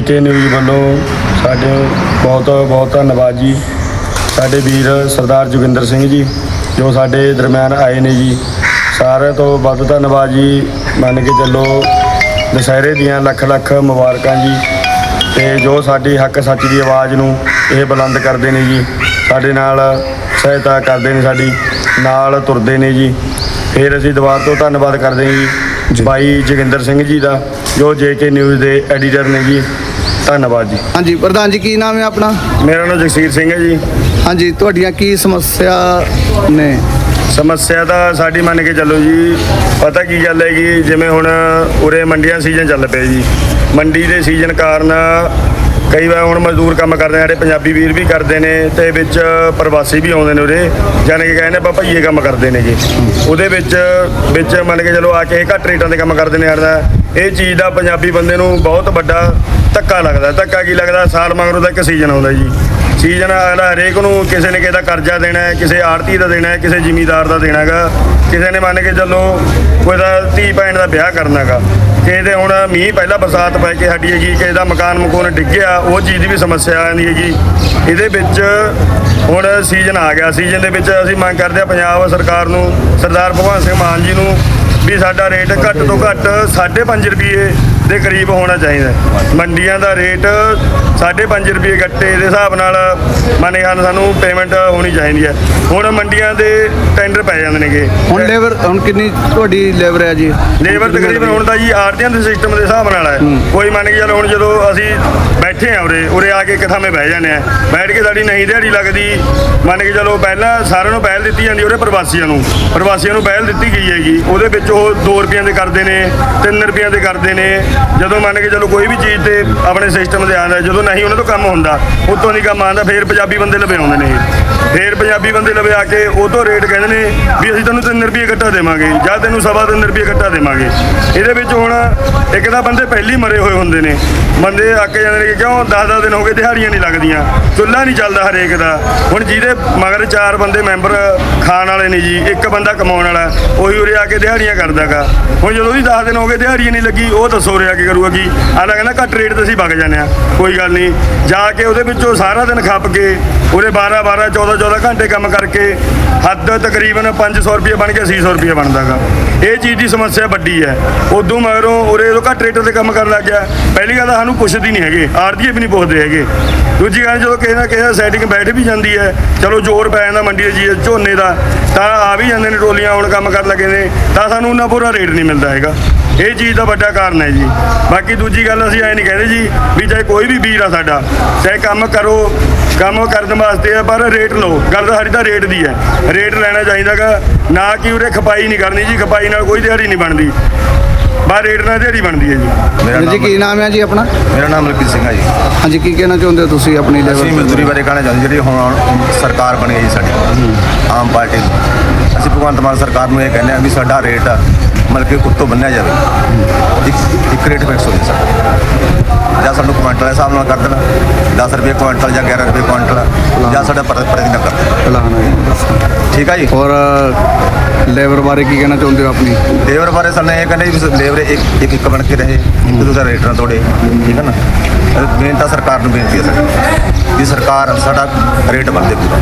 ਕੇ news ਵੱਲੋਂ ਸਾਡੇ ਬਹੁਤ ਬਹੁਤ ਧੰਨਵਾਦ ਜੀ। ਸਾਡੇ ਵੀਰ ਸਰਦਾਰ ਜੋਗਿੰਦਰ ਸਿੰਘ ਜੀ, ਜੋ ਸਾਡੇ ਦਰਮਿਆਨ ਆਏ ਨੇ ਜੀ। ਸਾਰਿਆਂ ਤੋਂ ਵੱਧ ਧੰਨਵਾਦ ਜੀ। ਮੰਨ ਕੇ ਚੱਲੋ ਦੁਸਹਿਰੇ ਦੀਆਂ ਲੱਖ ਲੱਖ ਮੁਬਾਰਕਾਂ ਜੀ। ਤੇ ਜੋ ਸਾਡੀ ਹੱਕ ਸੱਚ ਦੀ ਆਵਾਜ਼ ਨੂੰ ਇਹ ਬੁਲੰਦ ਕਰਦੇ ਨੇ ਜੀ। ਸਾਡੇ ਨਾਲ ਸਹਾਇਤਾ ਕਰਦੇ ਨੇ ਸਾਡੀ, ਨਾਲ ਤੁਰਦੇ ਨੇ ਜੀ। ਫਿਰ ਅਸੀਂ ਦੁਬਾਰਾ ਤੋਂ ਧੰਨਵਾਦ ਕਰਦੇ ਹਾਂ ਜੀ। ਬਾਈ ਜੋਗਿੰਦਰ ਸਿੰਘ ਜੀ ਦਾ ਜੋ ਜੇਕੇ ਨਿਊਜ਼ ਦੇ ਐਡੀਟਰ ਨੇ ਜੀ। ਧੰਨਵਾਦ ਜੀ। ਹਾਂਜੀ ਪ੍ਰਧਾਨ ਜੀ ਕੀ ਨਾਮ ਹੈ ਆਪਣਾ? ਮੇਰਾ ਨਾਮ ਜਗਸੀਰ ਸਿੰਘ ਹੈ ਜੀ। ਹਾਂਜੀ ਤੁਹਾਡੀਆਂ ਕੀ ਸਮੱਸਿਆ ਨੇ? ਸਮੱਸਿਆ ਤਾਂ ਸਾਡੀ ਮੰਨ ਕੇ ਚੱਲੋ ਜੀ ਪਤਾ ਕੀ ਗੱਲ ਹੈਗੀ ਜਿਵੇਂ ਹੁਣ ਉਰੇ ਮੰਡੀਆਂ ਸੀਜ਼ਨ ਚੱਲ ਪਿਆ ਜੀ। ਮੰਡੀ ਦੇ ਸੀਜ਼ਨ ਕਾਰਨ ਕਈ ਵਾਰ ਹੁਣ ਮਜ਼ਦੂਰ ਕੰਮ ਕਰਦੇ ਨੇ ਸਾਡੇ ਪੰਜਾਬੀ ਵੀਰ ਵੀ ਕਰਦੇ ਨੇ ਤੇ ਵਿੱਚ ਪ੍ਰਵਾਸੀ ਵੀ ਆਉਂਦੇ ਨੇ ਉਰੇ, ਜਾਣੀ ਕਿ ਕਹਿੰਦੇ ਆਪਾਂ ਭਈਏ ਕੰਮ ਕਰਦੇ ਨੇ ਜੀ ਉਹਦੇ ਵਿੱਚ ਵਿੱਚ ਮੰਨ ਕੇ ਚਲੋ ਆ ਕੇ ਇਹ ਘੱਟ ਰੇਟਾਂ ਦੇ ਕੰਮ ਕਰਦੇ ਨੇ ਹਰਦਾ ਇਹ ਚੀਜ਼ ਦਾ ਪੰਜਾਬੀ ਬੰਦੇ ਨੂੰ ਬਹੁਤ ਵੱਡਾ ਧੱਕਾ ਲੱਗਦਾ। ਧੱਕਾ ਕੀ ਲੱਗਦਾ? ਸਾਲ ਮਗਰੋਂ ਦਾ ਇੱਕ ਸੀਜ਼ਨ ਆਉਂਦਾ ਜੀ। ਸੀਜ਼ਨ ਅਗਲਾ ਹਰੇਕ ਨੂੰ ਕਿਸੇ ਨੇ ਕਿਸੇ ਦਾ ਕਰਜ਼ਾ ਦੇਣਾ ਹੈ, ਕਿਸੇ ਆੜਤੀ ਦਾ ਦੇਣਾ ਹੈ, ਕਿਸੇ ਜ਼ਿਮੀਦਾਰ ਦਾ ਦੇਣਾ ਹੈਗਾ। ਕਿਸੇ ਨੇ ਮੰਨ ਕੇ ਚੱਲੋ ਕੋਈ ਦਾ ਧੀ ਭੈਣ ਦਾ ਵਿਆਹ ਕਰਨਾ ਕਰਨਾਗਾ ਕਿਸੇ ਦੇ ਹੁਣ ਮੀਂਹ ਪਹਿਲਾਂ ਬਰਸਾਤ ਪੈ ਕੇ ਹਟੀ ਹੈਗੀ, ਕਿਸੇ ਦਾ ਮਕਾਨ ਮਕੂਨ ਡਿੱਗਿਆ, ਉਹ ਚੀਜ਼ ਦੀ ਵੀ ਸਮੱਸਿਆ ਆ ਜਾਂਦੀ ਹੈਗੀ। ਇਹਦੇ ਵਿੱਚ ਹੁਣ ਸੀਜ਼ਨ ਆ ਗਿਆ। ਸੀਜ਼ਨ ਦੇ ਵਿੱਚ ਅਸੀਂ ਮੰਗ ਕਰਦੇ ਹਾਂ ਪੰਜਾਬ ਸਰਕਾਰ ਨੂੰ, ਸਰਦਾਰ ਭਗਵੰਤ ਸਿੰਘ ਮਾਨ ਜੀ ਨੂੰ ਵੀ ਸਾਡਾ ਰੇਟ ਘੱਟ ਤੋਂ ਘੱਟ 5.5 ਰੁਪਏ ਦੇ ਕਰੀਬ ਹੋਣਾ ਚਾਹੀਦਾ ਹੈ। ਮੰਡੀਆਂ ਦਾ ਰੇਟ 5.5 ਰੁਪਏ ਗੱਟੇ ਦੇ ਹਿਸਾਬ ਨਾਲ ਮੰਨ ਚੱਲ ਸਾਨੂੰ ਪੇਮੈਂਟ ਹੋਣੀ ਚਾਹੀਦੀ ਹੈ। ਹੁਣ ਮੰਡੀਆਂ ਦੇ ਟੈਂਡਰ ਪੈ ਜਾਂਦੇ ਨੇਗੇ। ਹੁਣ ਲੇਬਰ ਹੁਣ ਕਿੰਨੀ ਤੁਹਾਡੀ ਲੇਬਰ ਹੈ ਜੀ? ਲੇਬਰ ਤਕਰੀਬਨ ਹੁਣ ਤਾਂ ਜੀ ਆੜਤੀਆਂ ਦੇ ਸਿਸਟਮ ਦੇ ਹਿਸਾਬ ਨਾਲ ਹੈ। ਕੋਈ ਮੰਨ ਕੇ ਚੱਲੋ ਹੁਣ ਜਦੋਂ ਅਸੀਂ ਬੈਠੇ ਆ ਉਰੇ ਉਰੇ ਆ ਕੇ ਇੱਕ ਥਾਂ 'ਤੇ ਬਹਿ ਜਾਂਦੇ ਆ ਬੈਠ ਕੇ ਸਾਡੀ ਨਹੀਂ ਦਿਹਾੜੀ ਲੱਗਦੀ। ਮੰਨ ਕੇ ਚੱਲੋ ਪਹਿਲਾਂ ਸਾਰਿਆਂ ਨੂੰ ਪਹਿਲ ਦਿੱਤੀ ਜਾਂਦੀ ਉਰੇ ਪ੍ਰਵਾਸੀਆਂ ਨੂੰ। ਪ੍ਰਵਾਸੀਆਂ ਨੂੰ ਪਹਿਲ ਦਿੱਤੀ ਗਈ ਹੈਗੀ। ਉਹਦੇ ਵਿੱਚ ਉਹ 2 ਰੁਪਈਆਂ ਦੇ ਕਰਦੇ ਨੇ 3 ਰੁਪਈਆਂ ਦੇ ਕਰਦੇ ਨੇ। ਜਦੋਂ ਮੰਨ ਕੇ ਚਲੋ ਕੋਈ ਵੀ ਚੀਜ਼ ਤੇ ਆਪਣੇ ਸਿਸਟਮ ਤੇ ਆਉਂਦਾ, ਜਦੋਂ ਨਹੀਂ ਉਹਨਾਂ ਤੋਂ ਕੰਮ ਹੁੰਦਾ, ਉਤੋਂ ਨਹੀਂ ਕੰਮ ਆਉਂਦਾ, ਫੇਰ ਪੰਜਾਬੀ ਬੰਦੇ ਲਵੇ ਆਉਂਦੇ ਨੇ ਇਹ। ਫੇਰ ਪੰਜਾਬੀ ਬੰਦੇ ਲਵੇ ਆ ਕੇ ਉਹ ਤੋਂ ਰੇਟ ਕਹਿੰਦੇ ਨੇ ਵੀ ਅਸੀਂ ਤੈਨੂੰ 3 ਰੁਪਏ ਇਕੱਠਾ ਦੇਵਾਂਗੇ, ਜਾਂ ਤੈਨੂੰ ਸਵਾ 3 ਰੁਪਏ ਇਕੱਠਾ ਦੇਵਾਂਗੇ। ਇਹਦੇ ਵਿੱਚ ਹੁਣ ਇੱਕ ਤਾਂ ਬੰਦੇ ਪਹਿਲੀ ਮਰੇ ਹੋਏ ਹੁੰਦੇ ਨੇ। ਬੰਦੇ ਅੱਕ ਜਾਂਦੇ ਨੇ ਕਿਉਂ 10-10 ਦਿਨ ਹੋ ਗਏ ਦਿਹਾੜੀਆਂ ਨਹੀਂ ਲੱਗਦੀਆਂ, ਚੁੱਲ੍ਹਾ ਨਹੀਂ ਚੱਲਦਾ ਹਰੇਕ ਦਾ। ਹੁਣ ਜਿਹਦੇ ਮਗਰ ਚਾਰ ਬੰਦੇ ਮੈਂਬਰ ਖਾਣ ਵਾਲੇ ਨੇ ਜੀ, ਇੱਕ ਬੰਦਾ ਕਮਾਉਣ ਵਾਲਾ, ਉਹੀ ਉਰੇ ਆ ਕੇ ਦਿਹਾੜੀਆਂ ਕਰਦਾਗਾ। ਹੁਣ ਜਦੋਂ ਵੀ 10 ਦਿਨ ਹੋ ਗਏ ਦਿਹਾੜੀ ਨਹੀਂ ਲੱਗੀ, ਉਹ ਦੱਸੋ ਉਰੇ ਆ ਕੇ ਕਰੂਗਾ, ਕੀ? ਆਲਾ ਕਹਿੰਦਾ ਘੱਟ ਰੇਟ ਤੇ ਅਸੀਂ ਵਗ ਜਾਂਦੇ ਆ ਕੋਈ ਗੱਲ ਨਹੀਂ। ਜਾ ਕੇ ਉਹਦੇ ਵਿੱਚੋਂ ਸਾਰਾ ਦਿਨ ਖੱਪ ਕੇ ਉਰੇ 12 12 14 14 ਘੰਟੇ ਕੰਮ ਕਰਕੇ, ਹੱਦ ਤਕਰੀਬਨ 500 ਰੁਪਏ ਬਣ ਕੇ 600 ਰੁਪਏ ਬਣਦਾਗਾ। ਇਹ ਚੀਜ਼ ਦੀ ਸਮੱਸਿਆ ਵੱਡੀ ਹੈ। ਉਦੋਂ ਮਗਰੋਂ ਉਰੇ ਜਦੋਂ ਘੱਟ ਰੇਟ ਤੇ ਕੰਮ ਕਰਨ ਲੱਗ ਗਿਆ। ਪਹਿਲੀ ਗੱਲ ਤਾਂ ਸਾਨੂੰ ਪੁੱਛਦੀ ਨਹੀਂ ਹੈਗੇ। ਆੜਤੀਏ ਵੀ ਨਹੀਂ ਪੁੱਛਦੇ ਹੈਗੇ। ਦੂਜੀ ਗੱਲ, ਜਦੋਂ ਕਿਸੇ ਨਾ ਕਿਸੇ ਦਾ ਸੈਟਿੰਗ ਬੈਠ ਵੀ ਜਾਂਦੀ ਹੈ, ਚਲੋ ਜ਼ੋਰ ਪੈ ਜਾਂਦਾ ਮੰਡੀ ਦੇ ਜੀ, ਝੋਨੇ ਦਾ, ਤਾਂ ਆ ਵੀ ਜਾਂਦੇ ਨੇ ਟੋਲੀਆਂ, ਹੁਣ ਕੰਮ ਕਰਨ ਲੱਗੇ ਨੇ, ਤਾਂ ਸਾਨੂੰ ਉਹਨਾਂ ਪੂਰਾ ਰੇਟ ਨਹੀਂ ਮਿਲਦਾ ਹੈਗਾ। ਇਹ ਚੀਜ਼ ਦਾ ਵੱਡਾ ਕਾਰਨ ਹੈ ਜੀ। ਬਾਕੀ ਦੂਜੀ ਗੱਲ ਅਸੀਂ ਐ ਨਹੀਂ ਕਹਿੰਦੇ ਜੀ ਵੀ ਚਾਹੇ ਕੋਈ ਵੀ ਵੀਰ ਆ ਸਾਡਾ ਚਾਹੇ ਕੰਮ ਕਰੋ ਕੰਮ ਕਰਨ ਵਾਸਤੇ ਆ ਪਰ ਰੇਟ ਲਓ। ਗੱਲ ਤਾਂ ਸਾਡੀ ਤਾਂ ਰੇਟ ਦੀ ਹੈ। ਰੇਟ ਲੈਣਾ ਚਾਹੀਦਾਗਾ। ਨਾ ਕਿ ਉਰੇ ਖਪਾਈ ਨਹੀਂ ਕਰਨੀ ਜੀ ਖਪਾਈ ਨਾਲ ਕੋਈ ਦਿਹਾੜੀ ਨਹੀਂ ਬਣਦੀ। ਬਸ ਰੇਟ ਨਾਲ ਦਿਹਾੜੀ ਬਣਦੀ ਹੈ ਜੀ। ਮੇਰਾ ਜੀ ਨਾਮ ਕੀ ਨਾਮ ਹੈ ਜੀ ਆਪਣਾ? ਮੇਰਾ ਨਾਮ ਮਲਕੀਤ ਸਿੰਘ ਹੈ ਜੀ। ਹਾਂਜੀ ਕੀ ਕਹਿਣਾ ਚਾਹੁੰਦੇ ਹੋ ਤੁਸੀਂ ਆਪਣੀ ਅਸੀਂ ਲੇਬਰ ਮਜ਼ਦੂਰੀ ਬਾਰੇ ਕਹਿਣਾ ਚਾਹੁੰਦੇ ਜਿਹੜੀ ਹੁਣ ਸਰਕਾਰ ਬਣੀ ਹੈ ਜੀ ਸਾਡੀ ਆਮ ਪਾਰਟੀ ਦੀ। ਅਸੀਂ ਭਗਵੰਤ ਮਾਨ ਸਰਕਾਰ ਨੂੰ ਇਹ ਕਹਿੰਦੇ ਆ ਵੀ ਸਾਡਾ ਰੇਟ ਮਤਲਬ ਕਿ ਉੱਤੋਂ ਬੰਨਿਆ ਜਾਵੇ। ਇੱਕ ਇੱਕ ਰੇਟ ਫਿਕਸ ਹੋ ਸਾਡਾ ਜਾਂ ਸਾਨੂੰ ਕੁਆਂਟਲ ਦੇ ਹਿਸਾਬ ਨਾਲ ਕਰ ਦੇਣਾ। 10 ਰੁਪਏ ਕੁਆਂਟਲ ਜਾਂ 11 ਰੁਪਏ ਕੁਆਂਟਲ। ਜਾਂ ਸਾਡਾ ਪ੍ਰਤੀ ਪ੍ਰਤੀ ਦਿਨ ਕਰ ਦੇਣਾ। ਹੈ ਠੀਕ ਹੈ ਜੀ? ਔਰ ਲੇਬਰ ਬਾਰੇ ਕੀ ਕਹਿਣਾ ਚਾਹੁੰਦੇ ਹੋ ਆਪਣੀ? ਲੇਬਰ ਬਾਰੇ ਸਾਨੂੰ ਇਹ ਕਹਿੰਦੇ ਵੀ ਲੇਬਰ ਇੱਕ ਇੱਕ ਇੱਕ ਬਣ ਕੇ ਰਹੇ। ਇੱਕ ਦੂਜਾ ਰੇਟ ਨਾ ਤੋੜੇ। ਠੀਕ ਹੈ ਨਾ? ਮੇਨ ਤਾਂ ਸਰਕਾਰ ਨੂੰ ਬੇਨਤੀ ਹੈ ਸਾਡੀ ਵੀ ਸਰਕਾਰ ਸਾਡਾ ਰੇਟ ਬੰਦੇ ਪੂਰਾ।